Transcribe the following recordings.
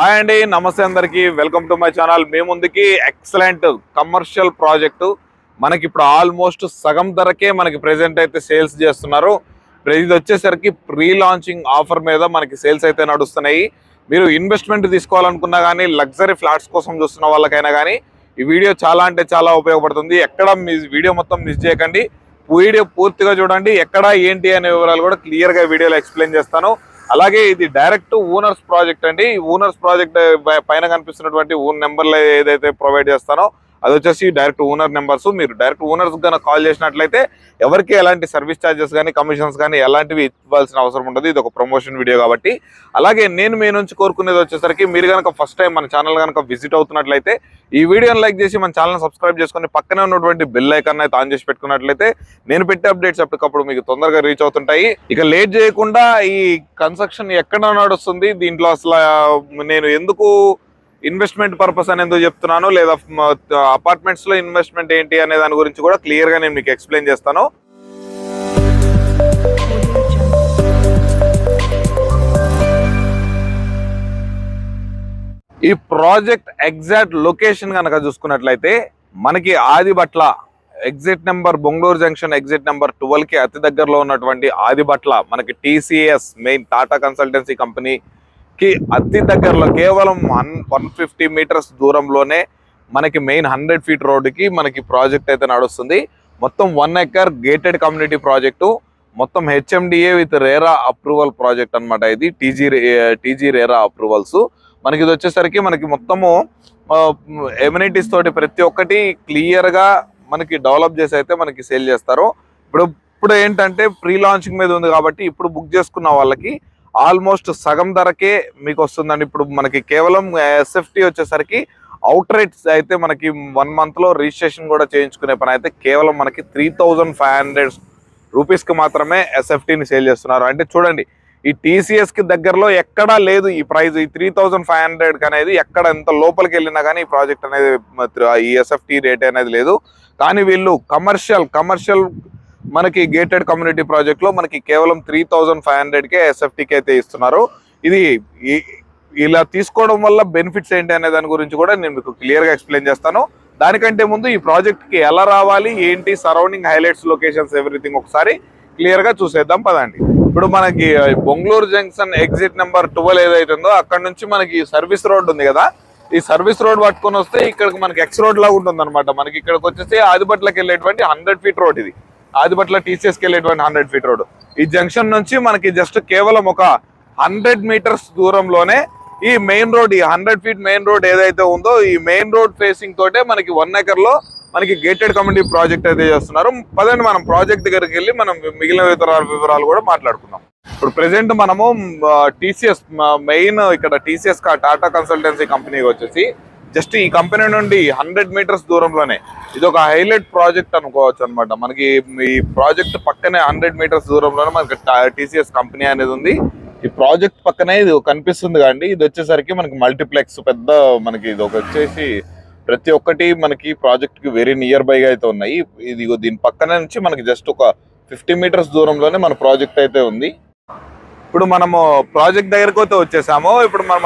Hi అండి నమస్తే అందరికీ. Welcome to my channel. మీ ముందుకి ఎక్సలెంట్ కమర్షియల్ ప్రాజెక్టు. మనకి ఇప్పుడు ఆల్మోస్ట్ సగం ధరకే మనకి ప్రెజెంట్ అయితే సేల్స్ చేస్తున్నారు. ఇది వచ్చేసరికి ప్రీ లాంచింగ్ ఆఫర్ మీద మనకి సేల్స్ అయితే నడుస్తున్నాయి. మీరు ఇన్వెస్ట్మెంట్ తీసుకోవాలనుకున్నా కానీ లగ్జరీ ఫ్లాట్స్ కోసం చూస్తున్న వాళ్ళకైనా కానీ ఈ వీడియో చాలా అంటే చాలా ఉపయోగపడుతుంది. ఎక్కడ మీ వీడియో మొత్తం మిస్ చేయకండి. వీడియో పూర్తిగా చూడండి. ఎక్కడ ఏంటి అనే వివరాలు కూడా క్లియర్గా వీడియోలో ఎక్స్ప్లెయిన్ చేస్తాను. అలాగే ఇది డైరెక్ట్ ఓనర్స్ ప్రాజెక్ట్ అండి. ఓనర్స్ ప్రాజెక్ట్ పైన కనిపిస్తున్నటువంటి ఓన్ నెంబర్లు ఏదైతే ప్రొవైడ్ చేస్తానో అది వచ్చేసి డైరెక్ట్ ఓనర్ నెంబర్స్ మీరు డైరెక్ట్ ఓనర్స్ కనుక కాల్ చేసినట్లయితే ఎవరికి ఎలాంటి సర్వీస్ ఛార్జెస్ కానీ కమిషన్స్ కానీ ఎలాంటివి ఇవ్వాల్సిన అవసరం ఉండదు. ఇది ఒక ప్రమోషన్ వీడియో కాబట్టి. అలాగే నేను మీ నుంచి కోరుకునేది వచ్చేసరికి మీరు కనుక ఫస్ట్ టైం మన ఛానల్ కనుక విజిట్ అవుతున్నట్లయితే ఈ వీడియోని లైక్ చేసి మన ఛానల్ సబ్స్క్రైబ్ చేసుకొని పక్కనే ఉన్నటువంటి బెల్ ఐకాన్ అయితే ఆన్ చేసి పెట్టుకున్నట్లయితే నేను పెట్టే అప్డేట్స్ ఎప్పటికప్పుడు మీకు తొందరగా రీచ్ అవుతుంటాయి. ఇక లేట్ చేయకుండా ఈ కన్స్ట్రక్షన్ ఎక్కడ నడుస్తుంది? దీంట్లో అసలు నేను ఎందుకు ఇన్వెస్ట్మెంట్ పర్పస్ అని ఎందుకు చెప్తున్నాను? లేదా అపార్ట్మెంట్స్లో ఇన్వెస్ట్మెంట్ ఏంటి అనే దాని గురించి కూడా క్లియర్గా నేను మీకు ఎక్స్ప్లెయిన్ చేస్తాను. ఈ ప్రాజెక్ట్ ఎగ్జాక్ట్ లొకేషన్ కనుక చూసుకున్నట్లయితే మనకి Adibatla exit number Bongaluru junction exit number ట్వెల్వ్కి అతి దగ్గరలో ఉన్నటువంటి ఆదిబట్ల మనకి TCS main Tata consultancy company కి అతి దగ్గరలో కేవలం వన్ వన్ ఫిఫ్టీ మీటర్స్ దూరంలోనే మనకి మెయిన్ హండ్రెడ్ ఫీట్ రోడ్డుకి మనకి ప్రాజెక్ట్ అయితే నడుస్తుంది. మొత్తం one acre gated community project. మొత్తం HMDA with RERA approval project అన్నమాట ఇది. TG TG RERA approvals. మనకి ఇది వచ్చేసరికి మనకి మొత్తము ఎమ్యూనిటీస్ తోటి ప్రతి ఒక్కటి క్లియర్గా మనకి డెవలప్ చేసి అయితే మనకి సేల్ చేస్తారు. ఇప్పుడు ఇప్పుడు ఏంటంటే ప్రీ లాంచింగ్ మీద ఉంది కాబట్టి ఇప్పుడు బుక్ చేసుకున్న వాళ్ళకి ఆల్మోస్ట్ సగం ధరకే మీకు వస్తుందండి ఇప్పుడు మనకి కేవలం ఎస్ఎఫ్టీ వచ్చేసరికి అవుట్ రేట్స్ అయితే మనకి వన్ మంత్లో రిజిస్ట్రేషన్ కూడా చేయించుకునే పని. అయితే కేవలం మనకి త్రీ థౌజండ్ ఫైవ్ హండ్రెడ్ రూపీస్కి మాత్రమే ఎస్ఎఫ్టీని సేల్ చేస్తున్నారు. అంటే చూడండి ఈ టీసీఎస్కి దగ్గరలో ఎక్కడా లేదు ఈ ప్రైస్ ఈ త్రీ థౌజండ్ ఫైవ్ హండ్రెడ్ అనేది ఎక్కడ ఎంత లోపలికి వెళ్ళినా కానీ ఈ ప్రాజెక్ట్ అనేది ఈ ఎస్ఎఫ్టీ రేట్ అనేది లేదు. కానీ వీళ్ళు కమర్షియల్ కమర్షియల్ మనకి గేటెడ్ కమ్యూనిటీ ప్రాజెక్ట్లో మనకి కేవలం త్రీ థౌజండ్ ఫైవ్ హండ్రెడ్ కే ఎస్ఎఫ్టీకి అయితే ఇస్తున్నారు. ఇది ఇలా తీసుకోవడం వల్ల బెనిఫిట్స్ ఏంటి అనే దాని గురించి కూడా నేను మీకు క్లియర్గా ఎక్స్ప్లెయిన్ చేస్తాను. దానికంటే ముందు ఈ ప్రాజెక్ట్కి ఎలా రావాలి ఏంటి సరౌండింగ్ హైలైట్స్ లొకేషన్స్ ఎవ్రీథింగ్ ఒకసారి క్లియర్గా చూసేద్దాం పదండి. ఇప్పుడు మనకి Bongaluru junction exit number twelve ఏదైతే ఉందో అక్కడ నుంచి మనకి సర్వీస్ రోడ్ ఉంది కదా. ఈ సర్వీస్ రోడ్ పట్టుకొని వస్తే ఇక్కడికి మనకి ఎక్స్ రోడ్ లాగా ఉంటుంది అనమాట మనకి ఇక్కడికి వచ్చేసి ఆదిపట్లకి వెళ్ళేటువంటి హండ్రెడ్ ఫీట్ రోడ్ ఇది. ఆదిపట్ల టీసీఎస్కి వెళ్ళేటువంటి హండ్రెడ్ ఫీట్ రోడ్ ఈ జంక్షన్ నుంచి మనకి జస్ట్ కేవలం ఒక హండ్రెడ్ మీటర్స్ దూరంలోనే ఈ మెయిన్ రోడ్ ఈ హండ్రెడ్ ఫీట్ మెయిన్ రోడ్ ఏదైతే ఉందో ఈ మెయిన్ రోడ్ ఫేసింగ్ తోటే మనకి వన్ ఎకర్లో మనకి గేటెడ్ కమ్యూనిటీ ప్రాజెక్ట్ అయితే చేస్తున్నారు. పదండి మనం ప్రాజెక్ట్ దగ్గరికి వెళ్ళి మనం మిగిలిన వివరాలు వివరాలు కూడా మాట్లాడుకుందాం. ఇప్పుడు ప్రెసెంట్ మనము టీసీఎస్ మెయిన్ ఇక్కడ టీసీఎస్ టాటా కన్సల్టెన్సీ కంపెనీ వచ్చేసి జస్ట్ ఈ కంపెనీ నుండి హండ్రెడ్ మీటర్స్ దూరంలోనే. ఇది ఒక హైలైట్ ప్రాజెక్ట్ అనుకోవచ్చు అనమాట మనకి ఈ ప్రాజెక్ట్ పక్కనే హండ్రెడ్ మీటర్స్ దూరంలోనే మనకి టీసీఎస్ కంపెనీ అనేది ఉంది. ఈ ప్రాజెక్ట్ పక్కనే ఇది కనిపిస్తుంది కాండి ఇది వచ్చేసరికి మనకి మల్టీప్లెక్స్ పెద్ద మనకి ఇది ఒక వచ్చేసి ప్రతి ఒక్కటి మనకి ప్రాజెక్ట్కి వెరీ నియర్ బై గా అయితే ఉన్నాయి. ఇది దీని పక్కన నుంచి మనకి జస్ట్ ఒక ఫిఫ్టీ మీటర్స్ దూరంలోనే మన ప్రాజెక్ట్ అయితే ఉంది. ఇప్పుడు మనము ప్రాజెక్ట్ దగ్గరకు అయితే వచ్చేసాము. ఇప్పుడు మనం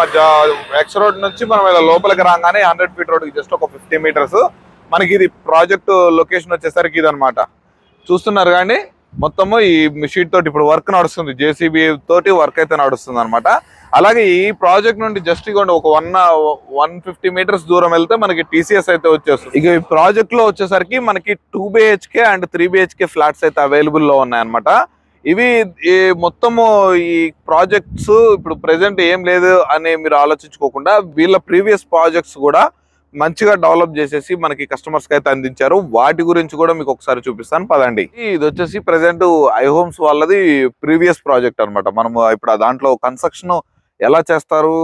ఎక్స్ రోడ్ నుంచి మనం ఇలా లోపలికి రాగానే హండ్రెడ్ ఫీట్ రోడ్కి జస్ట్ ఒక ఫిఫ్టీ మీటర్స్ మనకి ఇది ప్రాజెక్ట్ లొకేషన్ వచ్చేసరికి ఇది చూస్తున్నారు కానీ మొత్తము ఈ షీట్ తోటి ఇప్పుడు వర్క్ నడుస్తుంది. జేసీబీ తోటి వర్క్ అయితే నడుస్తుంది అనమాట అలాగే ఈ ప్రాజెక్ట్ నుండి జస్ట్ ఇగోండి ఒక వన్ వన్ ఫిఫ్టీ మీటర్స్ దూరం వెళ్తే మనకి టీసీఎస్ అయితే వచ్చేస్తుంది. ఇక ఈ ప్రాజెక్ట్లో వచ్చేసరికి మనకి two BHK and three BHK flats అయితే అవైలబుల్లో ఉన్నాయి అనమాట ఇవి ఈ మొత్తము ఈ ప్రాజెక్ట్స్ ఇప్పుడు ప్రెసెంట్ ఏం లేదు అని మీరు ఆలోచించుకోకుండా వీళ్ళ ప్రీవియస్ ప్రాజెక్ట్స్ కూడా మంచిగా డెవలప్ చేసేసి మనకి కస్టమర్స్కి అయితే అందించారు. వాటి గురించి కూడా మీకు ఒకసారి చూపిస్తాను. పదండి. ఇది వచ్చేసి ప్రెసెంట్ ఐ హోమ్స్ వాళ్ళది ప్రీవియస్ ప్రాజెక్ట్ అన్నమాట. మనము ఇప్పుడు దాంట్లో కన్స్ట్రక్షన్ ఎలా చేస్తారు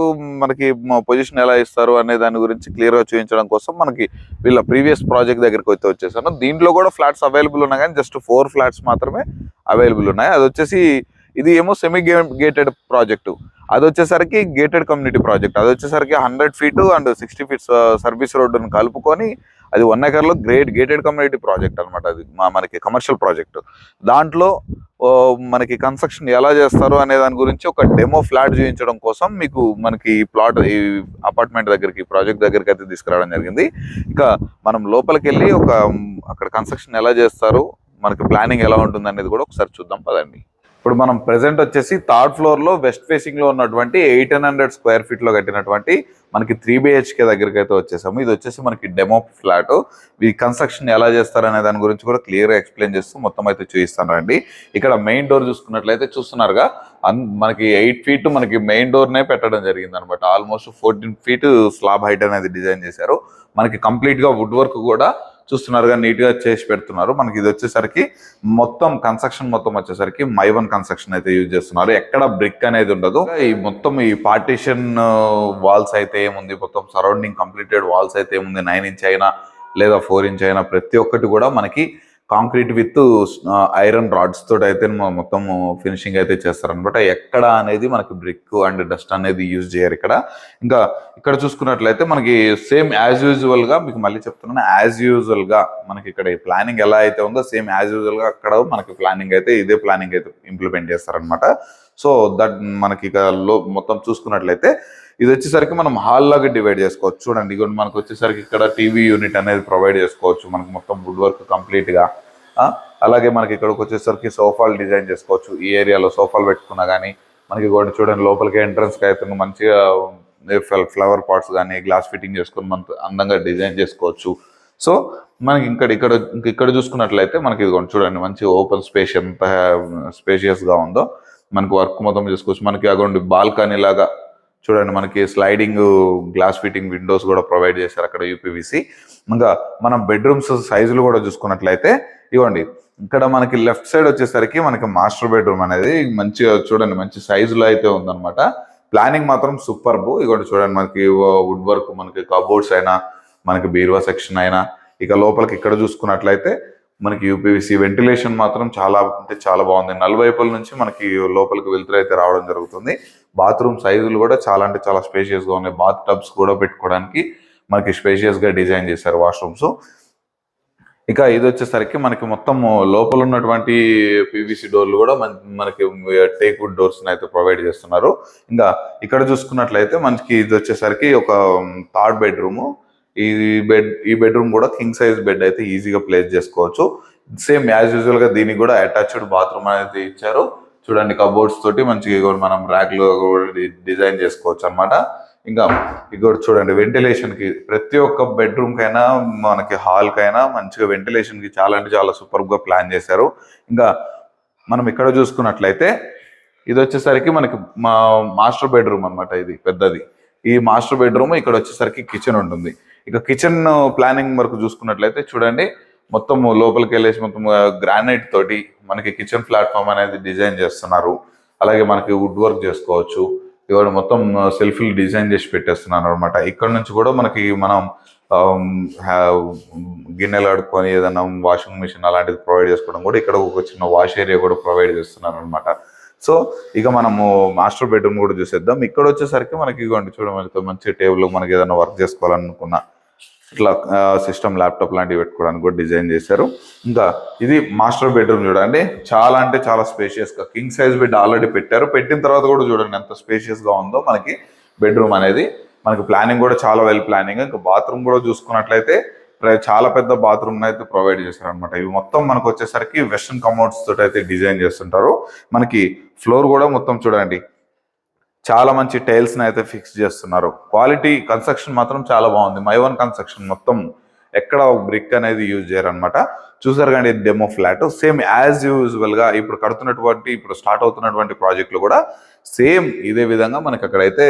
మనకి పొజిషన్ ఎలా ఇస్తారు అనే దాని గురించి క్లియర్గా చూపించడం కోసం మనకి వీళ్ళ ప్రీవియస్ ప్రాజెక్ట్ దగ్గరికి అయితే వచ్చేసాను. దీంట్లో కూడా ఫ్లాట్స్ అవైలబుల్ ఉన్నాయి కానీ జస్ట్ ఫోర్ ఫ్లాట్స్ మాత్రమే అవైలబుల్ ఉన్నాయి. అది వచ్చేసి ఇది ఏమో సెమీ గేటెడ్ ప్రాజెక్టు అది వచ్చేసరికి గేటెడ్ కమ్యూనిటీ ప్రాజెక్ట్ అది వచ్చేసరికి hundred feet and sixty feet service రోడ్డును కలుపుకొని అది వన్ ఎకర్లో గ్రేట్ గేటెడ్ కమ్యూనిటీ ప్రాజెక్ట్ అనమాట అది. మా- మనకి కమర్షియల్ ప్రాజెక్ట్. దాంట్లో మనకి కన్స్ట్రక్షన్ ఎలా చేస్తారు అనే దాని గురించి ఒక డెమో ఫ్లాట్ చూపించడం కోసం మీకు మనకి ఈ ప్లాట్ ఈ అపార్ట్మెంట్ దగ్గరికి ప్రాజెక్ట్ దగ్గరికి అయితే తీసుకురావడం జరిగింది. ఇక మనం లోపలికి వెళ్ళి ఒక అక్కడ కన్స్ట్రక్షన్ ఎలా చేస్తారు మనకి ప్లానింగ్ ఎలా ఉంటుంది అనేది కూడా ఒకసారి చూద్దాం పదండి. ఇప్పుడు మనం ప్రెసెంట్ వచ్చేసి థర్డ్ ఫ్లోర్లో వెస్ట్ ఫేసింగ్లో ఉన్నటువంటి ఎయిటీన్ హండ్రెడ్ స్క్వేర్ ఫీట్లో కట్టినటువంటి మనకి త్రీ బిహెచ్కే దగ్గరికి అయితే వచ్చేసాము. ఇది వచ్చేసి మనకి డెమో ఫ్లాట్ ఈ కన్స్ట్రక్షన్ ఎలా చేస్తారనే దాని గురించి కూడా క్లియర్గా ఎక్స్ప్లెయిన్ చేస్తూ మొత్తం అయితే చూపిస్తాను రండి. ఇక్కడ మెయిన్ డోర్ చూసుకున్నట్లయితే చూస్తున్నారుగా అన్- మనకి ఎయిట్ ఫీట్ మనకి మెయిన్ డోర్ నే పెట్టడం జరిగింది అనమాట almost fourteen feet slab height అనేది డిజైన్ చేశారు. మనకి కంప్లీట్గా వుడ్ వర్క్ కూడా చూస్తున్నారుగా నీట్గా చేసి పెడుతున్నారు. మనకి ఇది వచ్చేసరికి మొత్తం కన్స్ట్రక్షన్ మొత్తం వచ్చేసరికి మైవన్ కన్స్ట్రక్షన్ అయితే యూజ్ చేస్తున్నారు. ఎక్కడ బ్రిక్ అనేది ఉండదు. ఈ మొత్తం ఈ పార్టీషన్ వాల్స్ uh, అయితే ఏముంది? మొత్తం సరౌండింగ్ కంప్లీటెడ్ వాల్స్ అయితే ఏముంది? నైన్ ఇంచ్ అయినా లేదా ఫోర్ ఇంచ్ అయినా ప్రతి ఒక్కటి కూడా మనకి కాంక్రీట్ విత్ ఐరన్ రాడ్స్ తోటి అయితే మొత్తం ఫినిషింగ్ అయితే చేస్తారనమాట. ఎక్కడ అనేది మనకి బ్రిక్ అండ్ డస్ట్ అనేది యూజ్ చేయరు ఇక్కడ. ఇంకా ఇక్కడ చూసుకున్నట్లయితే మనకి సేమ్ యాజ్ యూజువల్గా మీకు మళ్ళీ చెప్తున్నాను యాజ్ యూజువల్గా మనకి ఇక్కడ ప్లానింగ్ ఎలా అయితే ఉందో సేమ్ యాజ్ యూజువల్గా అక్కడ మనకి ప్లానింగ్ అయితే ఇదే ప్లానింగ్ అయితే ఇంప్లిమెంట్ చేస్తారనమాట. సో దట్ మనకి ఇక లో మొత్తం చూసుకున్నట్లయితే ఇది వచ్చేసరికి మనం హాల్ లాగా డివైడ్ చేసుకోవచ్చు. చూడండి ఇగో మనకు వచ్చేసరికి ఇక్కడ టీవీ యూనిట్ అనేది ప్రొవైడ్ చేసుకోవచ్చు. మనకు మొత్తం వుడ్ వర్క్ కంప్లీట్గా అలాగే మనకి ఇక్కడికి వచ్చేసరికి సోఫాలు డిజైన్ చేసుకోవచ్చు. ఈ ఏరియాలో సోఫాలు పెట్టుకున్నా కానీ మనకి కూడా చూడండి లోపలికి ఎంట్రన్స్కి అయితే మంచిగా ఫ్లవర్ పాట్స్ కానీ గ్లాస్ ఫిట్టింగ్ చేసుకొని మనం అందంగా డిజైన్ చేసుకోవచ్చు. సో మనకి ఇక్కడ ఇక్కడ ఇక్కడ చూసుకున్నట్లయితే మనకి ఇదిగోండి చూడండి మంచి ఓపెన్ స్పేస్ ఎంత స్పేషియస్గా ఉందో మనకి వర్క్ మొత్తం చేసుకోవచ్చు. మనకి అగోండి బాల్కనీ లాగా చూడండి మనకి స్లైడింగ్ గ్లాస్ ఫిట్టింగ్ విండోస్ కూడా ప్రొవైడ్ చేశారు అక్కడ యూపీవీసీ ఇంకా మనం బెడ్రూమ్స్ సైజులు కూడా చూసుకున్నట్లయితే ఇవ్వండి ఇక్కడ మనకి లెఫ్ట్ సైడ్ వచ్చేసరికి మనకి మాస్టర్ బెడ్రూమ్ అనేది మంచిగా చూడండి మంచి సైజులో అయితే ఉందన్నమాట. ప్లానింగ్ మాత్రం సూపర్ ఇవ్వండి చూడండి మనకి వుడ్ వర్క్ మనకి కబోర్డ్స్ అయినా మనకి బీరువా సెక్షన్ అయినా ఇక లోపలికి ఇక్కడ చూసుకున్నట్లయితే మనకి యూపీవీసీ వెంటిలేషన్ మాత్రం చాలా అంటే చాలా బాగుంది. నలువైపుల నుంచి మనకి లోపలికి వెళ్తురు అయితే రావడం జరుగుతుంది. బాత్రూమ్ సైజులు కూడా చాలా అంటే చాలా స్పేషియస్గా ఉన్నాయి. బాత్ టబ్స్ కూడా పెట్టుకోవడానికి మనకి స్పేషియస్గా డిజైన్ చేశారు వాష్రూమ్స్. ఇక ఇది వచ్చేసరికి మనకి మొత్తం లోపల ఉన్నటువంటి పీవీసీ డోర్లు కూడా మన- మనకి టేక్ వుడ్ డోర్స్ అయితే ప్రొవైడ్ చేస్తున్నారు. ఇంకా ఇక్కడ చూసుకున్నట్లయితే మనకి ఇది వచ్చేసరికి ఒక థర్డ్ బెడ్రూమ్. ఈ బెడ్ ఈ బెడ్రూమ్ కూడా కింగ్ సైజ్ బెడ్ అయితే ఈజీగా ప్లేస్ చేసుకోవచ్చు. సేమ్ యాజ్ యూజువల్గా దీనికి కూడా అటాచ్డ్ బాత్రూమ్ అనేది ఇచ్చారు. చూడండి కబోర్డ్స్ తోటి మంచిగా మనం ర్యాక్లు కూడా డిజైన్ చేసుకోవచ్చు అన్నమాట. ఇంకా ఇక్కడ చూడండి వెంటిలేషన్కి ప్రతి ఒక్క బెడ్రూమ్ కైనా మనకి హాల్ కైనా మంచిగా వెంటిలేషన్కి చాలా అంటే చాలా సూపర్గా ప్లాన్ చేశారు. ఇంకా మనం ఇక్కడ చూసుకున్నట్లయితే ఇది వచ్చేసరికి మనకి మా మాస్టర్ బెడ్రూమ్ అన్నమాట ఇది పెద్దది. ఈ మాస్టర్ బెడ్రూమ్ ఇక్కడ వచ్చేసరికి కిచెన్ ఉంటుంది. ఇక కిచెన్ ప్లానింగ్ వరకు చూసుకున్నట్లయితే చూడండి మొత్తం లోపలికి వెళ్ళేసి మొత్తం గ్రానైట్ తోటి మనకి కిచెన్ ప్లాట్ఫామ్ అనేది డిజైన్ చేస్తున్నారు. అలాగే మనకి వుడ్ వర్క్ చేసుకోవచ్చు. ఇవాడు మొత్తం సెల్ఫీలు డిజైన్ చేసి పెట్టేస్తున్నాను అనమాట ఇక్కడ నుంచి కూడా మనకి మనం గిన్నెలు ఆడుకొని ఏదైనా వాషింగ్ మిషన్ అలాంటిది ప్రొవైడ్ చేసుకోవడం కూడా ఇక్కడ ఒక చిన్న వాష్ ఏరియా కూడా ప్రొవైడ్ చేస్తున్నారు అనమాట సో ఇక మనము మాస్టర్ బెడ్రూమ్ కూడా చూసేద్దాం. ఇక్కడ వచ్చేసరికి మనకి ఇవ్వండి చూడమని మంచి టేబుల్ మనకి ఏదైనా వర్క్ చేసుకోవాలనుకున్నా ఇట్లా సిస్టమ్ ల్యాప్టాప్ లాంటివి పెట్టుకోవడానికి కూడా డిజైన్ చేశారు. ఇంకా ఇది మాస్టర్ బెడ్రూమ్ చూడండి. చాలా అంటే చాలా స్పేషియస్గా కింగ్ సైజ్ బెడ్ ఆల్రెడీ పెట్టారు. పెట్టిన తర్వాత కూడా చూడండి ఎంత స్పేషియస్గా ఉందో మనకి బెడ్రూమ్ అనేది. మనకి ప్లానింగ్ కూడా చాలా వెల్ ప్లానింగ్ ఇంకా బాత్రూమ్ కూడా చూసుకున్నట్లయితే చాలా పెద్ద బాత్రూమ్ అయితే ప్రొవైడ్ చేశారు అనమాట ఇవి మొత్తం మనకు వచ్చేసరికి వెస్ట్రన్ కమౌట్స్ తోటి అయితే డిజైన్ చేస్తుంటారు. మనకి ఫ్లోర్ కూడా మొత్తం చూడండి. చాలా మంచి టైల్స్ని అయితే ఫిక్స్ చేస్తున్నారు. క్వాలిటీ కన్స్ట్రక్షన్ మాత్రం చాలా బాగుంది. మై వన్ కన్స్ట్రక్షన్ మొత్తం ఎక్కడ బ్రిక్ అనేది యూజ్ చేయరనమాట చూసారు కానీ డెమో ఫ్లాట్ సేమ్ యాజ్ యూజువల్గా ఇప్పుడు కడుతున్నటువంటి ఇప్పుడు స్టార్ట్ అవుతున్నటువంటి ప్రాజెక్టులు కూడా సేమ్ ఇదే విధంగా మనకి అక్కడైతే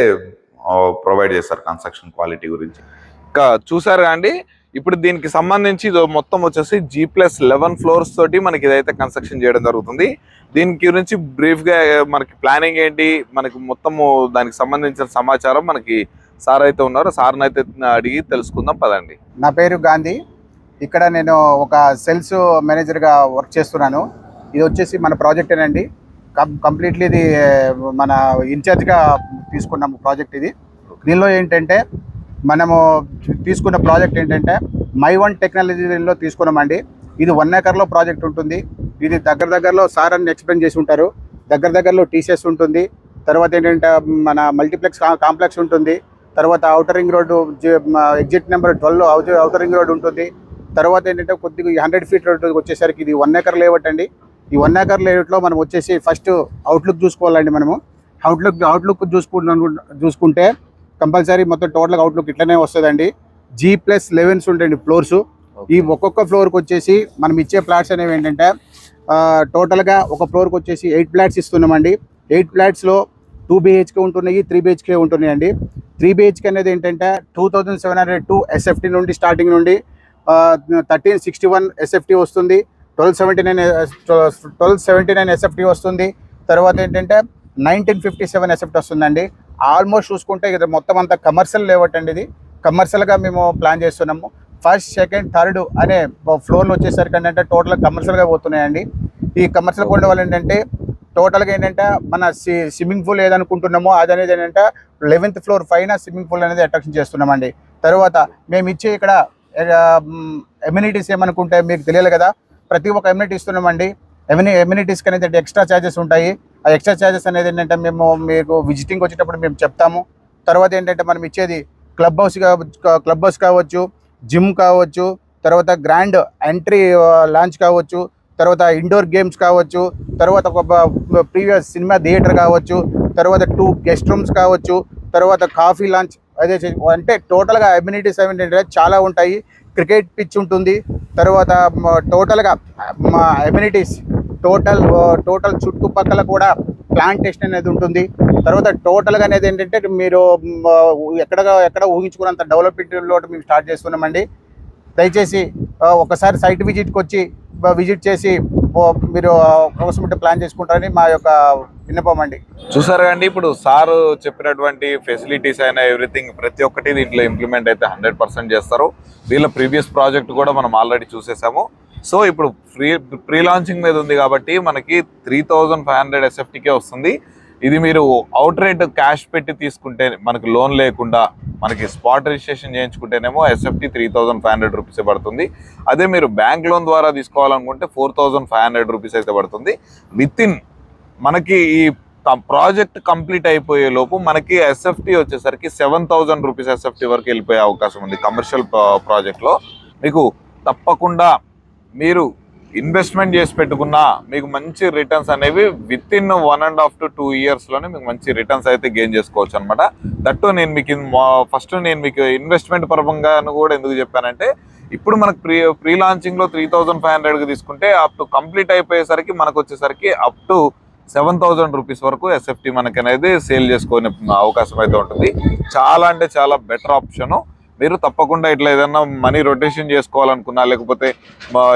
ప్రొవైడ్ చేస్తారు కన్స్ట్రక్షన్ క్వాలిటీ గురించి. ఇంకా చూసారు కానీ ఇప్పుడు దీనికి సంబంధించి ఇది మొత్తం వచ్చేసి జీ ప్లస్ లెవెన్ ఫ్లోర్స్ తోటి మనకి ఇదైతే కన్స్ట్రక్షన్ చేయడం జరుగుతుంది. దీనికి గురించి బ్రీఫ్గా మనకి ప్లానింగ్ ఏంటి మనకి మొత్తము దానికి సంబంధించిన సమాచారం మనకి సార్ అయితే ఉన్నారు. సార్ని అయితే అడిగి తెలుసుకుందాం పదండి. నా పేరు గాంధీ. ఇక్కడ నేను ఒక సేల్స్ మేనేజర్గా వర్క్ చేస్తున్నాను. ఇది వచ్చేసి మన ప్రాజెక్టేనండి కంప్లీట్లీ ఇది మన ఇన్ఛార్జ్గా తీసుకున్నాము ప్రాజెక్ట్ ఇది. దీనిలో ఏంటంటే మనము తీసుకున్న ప్రాజెక్ట్ ఏంటంటే మై వన్ టెక్నాలజీలో తీసుకున్నామండి. ఇది వన్ ఎకర్లో ప్రాజెక్ట్ ఉంటుంది. ఇది దగ్గర దగ్గరలో సార్ అని ఎక్స్ప్లెయిన్ చేసి ఉంటారు. దగ్గర దగ్గరలో టీసీఎస్ ఉంటుంది. తర్వాత ఏంటంటే మన మల్టీప్లెక్స్ కాంప్లెక్స్ ఉంటుంది. తర్వాత outer ring road exit number twelve outer ring road ఉంటుంది. తర్వాత ఏంటంటే కొద్దిగా హండ్రెడ్ ఫీట్ రోడ్ వచ్చేసరికి ఇది వన్ ఎకర్ లేఅవుట్ అండి. ఈ వన్ ఎకర్ లేఅవుట్లో మనం వచ్చేసి ఫస్ట్ అవుట్లుక్ చూసుకోవాలండి మనము. అవుట్లుక్ అవుట్లుక్ చూసుకుంటు చూసుకుంటే కంపల్సరీ మొత్తం టోటల్ అవుట్లుక్ ఇట్లనే వస్తుందండి. జీ ప్లస్ లెవెన్స్ ఉంటాయండి ఫ్లోర్స్ ఈ ఒక్కొక్క ఫ్లోర్కి వచ్చేసి మనం ఇచ్చే ఫ్లాట్స్ అనేవి ఏంటంటే టోటల్గా ఒక ఫ్లోర్కి వచ్చేసి ఎయిట్ ఫ్లాట్స్ ఇస్తున్నామండి. ఎయిట్ ఫ్లాట్స్లో టూ బిహెచ్కే ఉంటున్నాయి త్రీ బిహెచ్కే ఉంటున్నాయండి. త్రీ బిహెచ్కే అనేది ఏంటంటే two thousand seven hundred two SFT నుండి స్టార్టింగ్ నుండి థర్టీన్ సిక్స్టీ వన్ ఎస్ఎఫ్టీ వస్తుంది. Twelve seventy nine twelve seventy nine SFT వస్తుంది. తర్వాత ఏంటంటే నైన్టీన్ ఫిఫ్టీ సెవెన్ ఎస్ఎఫ్టీ వస్తుందండి. ఆల్మోస్ట్ చూసుకుంటే ఇది మొత్తం అంతా కమర్షియల్ లేవట్ అండి ఇది కమర్షియల్గా మేము ప్లాన్ చేస్తున్నాము. ఫస్ట్ సెకండ్ థర్డ్ అనే ఫ్లోర్లు వచ్చేసరికి ఏంటంటే టోటల్ కమర్షియల్గా పోతున్నాయండి. ఈ కమర్షియల్ కొండ వల్ల ఏంటంటే టోటల్గా ఏంటంటే మన స్విమ్మింగ్ పూల్ ఏదనుకుంటున్నామో అది అనేది ఏంటంటే లెవెన్త్ ఫ్లోర్ పైన స్విమ్మింగ్ పూల్ అనేది అట్రాక్షన్ చేస్తున్నామండి. తర్వాత మేము ఇచ్చే ఇక్కడ ఎమ్యూనిటీస్ ఏమనుకుంటే మీకు తెలియాలి కదా. ప్రతి ఒక్క ఎమ్యూనిటీ ఇస్తున్నామండి. ఎమ్యూని ఎమ్యూనిటీస్కి అనేది ఎక్స్ట్రా ఛార్జెస్ ఉంటాయి. ఆ ఎక్స్ట్రా ఛార్జెస్ అనేది ఏంటంటే మేము మీకు విజిటింగ్ వచ్చేటప్పుడు మేము చెప్తాము. తర్వాత ఏంటంటే మనం ఇచ్చేది క్లబ్ హౌస్ క్లబ్ హౌస్ కావచ్చు జిమ్ కావచ్చు తర్వాత గ్రాండ్ ఎంట్రీ లాంచ్ కావచ్చు తర్వాత ఇండోర్ గేమ్స్ కావచ్చు తర్వాత ఒక ప్రీవియస్ సినిమా థియేటర్ కావచ్చు తర్వాత టూ గెస్ట్ రూమ్స్ కావచ్చు తర్వాత కాఫీ లాంచ్ అదే అంటే టోటల్గా అమ్యూనిటీస్ ఏంటంటే చాలా ఉంటాయి. క్రికెట్ పిచ్ ఉంటుంది. తర్వాత టోటల్గా మా అమ్యూనిటీస్ టోటల్ టోటల్ చుట్టుపక్కల కూడా ప్లాంటేషన్ అనేది ఉంటుంది. తర్వాత టోటల్గా అనేది ఏంటంటే మీరు ఎక్కడ ఎక్కడ ఊహించుకున్నంత డెవలప్మెంట్లో మేము స్టార్ట్ చేస్తున్నామండి. దయచేసి ఒకసారి సైట్ విజిట్కి వచ్చి విజిట్ చేసి మీరు అవసరం ఉంటే ప్లాన్ చేసుకుంటారని మా యొక్క విన్నపం అండి. చూసారు కండి ఇప్పుడు సార్ చెప్పినటువంటి ఫెసిలిటీస్ అయినా ఎవ్రీథింగ్ ప్రతి ఒక్కటి దీంట్లో ఇంప్లిమెంట్ అయితే హండ్రెడ్ పర్సెంట్ చేస్తారు. వీళ్ళ ప్రీవియస్ ప్రాజెక్ట్ కూడా మనం ఆల్రెడీ చూసేసాము. సో ఇప్పుడు ఫ్రీ ప్రీ లాంచింగ్ మీద ఉంది కాబట్టి మనకి త్రీ థౌజండ్ ఫైవ్ హండ్రెడ్ ఎస్ఎఫ్టీకే వస్తుంది. ఇది మీరు అవుట్ రేట్ క్యాష్ పెట్టి తీసుకుంటే మనకి లోన్ లేకుండా మనకి spot registration చేయించుకుంటేనేమో SFT three thousand five hundred rupees పడుతుంది. అదే మీరు బ్యాంక్ లోన్ ద్వారా తీసుకోవాలనుకుంటే four thousand five hundred rupees అయితే పడుతుంది. విత్ ఇన్ మనకి ఈ ప్రాజెక్ట్ కంప్లీట్ అయిపోయే లోపు మనకి ఎస్ఎఫ్టీ వచ్చేసరికి సెవెన్ థౌజండ్ రూపీస్ ఎస్ఎఫ్టీ వరకు వెళ్ళిపోయే అవకాశం ఉంది కమర్షియల్ ప్రాజెక్ట్లో uh, మీకు తప్పకుండా మీరు ఇన్వెస్ట్మెంట్ చేసి పెట్టుకున్నా మీకు మంచి రిటర్న్స్ అనేవి within one and half to two ఇయర్స్లోనే మీకు మంచి రిటర్న్స్ అయితే గెయిన్ చేసుకోవచ్చు అనమాట దట్టు నేను మీకు ఫస్ట్ నేను మీకు ఇన్వెస్ట్మెంట్ పరంగా కూడా ఎందుకు చెప్పానంటే ఇప్పుడు మనకు ప్రీ ప్రీ లాంచింగ్లో త్రీ థౌజండ్ ఫైవ్ హండ్రెడ్కి తీసుకుంటే అప్ టు కంప్లీట్ అయిపోయేసరికి మనకు వచ్చేసరికి up to seven thousand rupees వరకు ఎస్ఎఫ్టీ మనకి అనేది సేల్ చేసుకునే అవకాశం అయితే ఉంటుంది. చాలా అంటే చాలా బెటర్ ఆప్షను మీరు తప్పకుండా ఇట్లా ఏదైనా మనీ రొటేషన్ చేసుకోవాలనుకున్నా లేకపోతే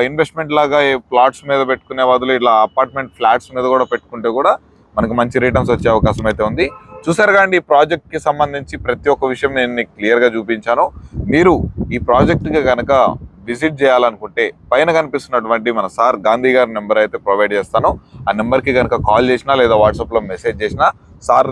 ఇన్వెస్ట్మెంట్ లాగా ప్లాట్స్ మీద పెట్టుకునే బదులు ఇట్లా అపార్ట్మెంట్ ఫ్లాట్స్ మీద కూడా పెట్టుకుంటే కూడా మనకు మంచి రిటర్న్స్ వచ్చే అవకాశం అయితే ఉంది. చూసారు కానీ ఈ ప్రాజెక్ట్కి సంబంధించి ప్రతి ఒక్క విషయం నేను నీకు క్లియర్గా చూపించాను. మీరు ఈ ప్రాజెక్ట్కి కనుక విజిట్ చేయాలనుకుంటే పైన కనిపిస్తున్నటువంటి మన సార్ గాంధీ గారి నెంబర్ అయితే ప్రొవైడ్ చేస్తాను. ఆ నెంబర్కి కనుక కాల్ చేసినా లేదా వాట్సాప్లో మెసేజ్ చేసినా సార్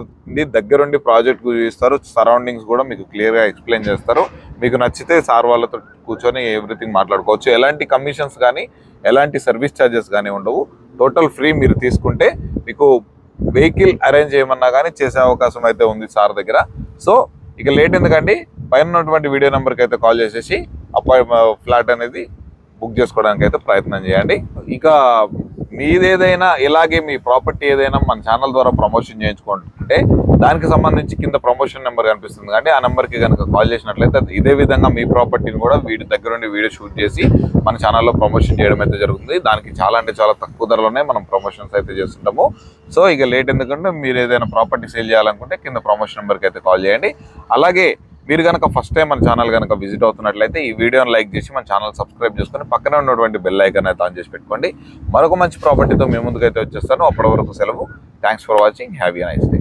దగ్గరుండి ప్రాజెక్ట్ చూపిస్తారు సరౌండింగ్స్ కూడా మీకు క్లియర్గా ఎక్స్ప్లెయిన్ చేస్తారు. మీకు నచ్చితే సార్ వాళ్ళతో కూర్చొని ఎవ్రీథింగ్ మాట్లాడుకోవచ్చు. ఎలాంటి కమిషన్స్ కానీ ఎలాంటి సర్వీస్ ఛార్జెస్ కానీ ఉండవు. టోటల్ ఫ్రీ మీరు తీసుకుంటే మీకు వెహికల్ అరేంజ్ చేయమన్నా కానీ చేసే అవకాశం అయితే ఉంది సార్ దగ్గర. సో ఇక లేట్ ఎందుకండి? పైన ఉన్నటువంటి వీడియో నెంబర్కి అయితే కాల్ చేసేసి అపాయింట్ ఫ్లాట్ అనేది బుక్ చేసుకోవడానికి అయితే ప్రయత్నం చేయండి. ఇక మీదేదైనా ఇలాగే మీ ప్రాపర్టీ ఏదైనా మన ఛానల్ ద్వారా ప్రమోషన్ చేయించుకుంటే దానికి సంబంధించి కింద ప్రమోషన్ నెంబర్ కనిపిస్తుంది. కానీ ఆ నెంబర్కి కనుక కాల్ చేసినట్లయితే ఇదే విధంగా మీ ప్రాపర్టీని కూడా వీడి దగ్గర నుండి వీడియో షూట్ చేసి మన ఛానల్లో ప్రమోషన్ చేయడం అయితే జరుగుతుంది. దానికి చాలా అంటే చాలా తక్కువ ధరలోనే మనం ప్రమోషన్స్ అయితే చేస్తుంటాము. సో ఇక లేట్ ఎందుకంటే మీరు ఏదైనా ప్రాపర్టీ సేల్ చేయాలనుకుంటే కింద ప్రమోషన్ నెంబర్కి అయితే కాల్ చేయండి. అలాగే మీరు కనుక ఫస్ట్ టైం మన ఛానల్ కనుక విజిట్ అవుతున్నట్లయితే ఈ వీడియోని లైక్ చేసి మన ఛానల్ సబ్స్క్రైబ్ చేసుకొని పక్కనే ఉన్నటువంటి బెల్ ఐకాన్ అయితే ఆన్ చేసి పెట్టుకోండి. మరొక మంచి ప్రాపర్టీతో మీ ముందుకైతే వచ్చేస్తాను. అప్పటి వరకు సెలవు. Thanks for watching have you nice day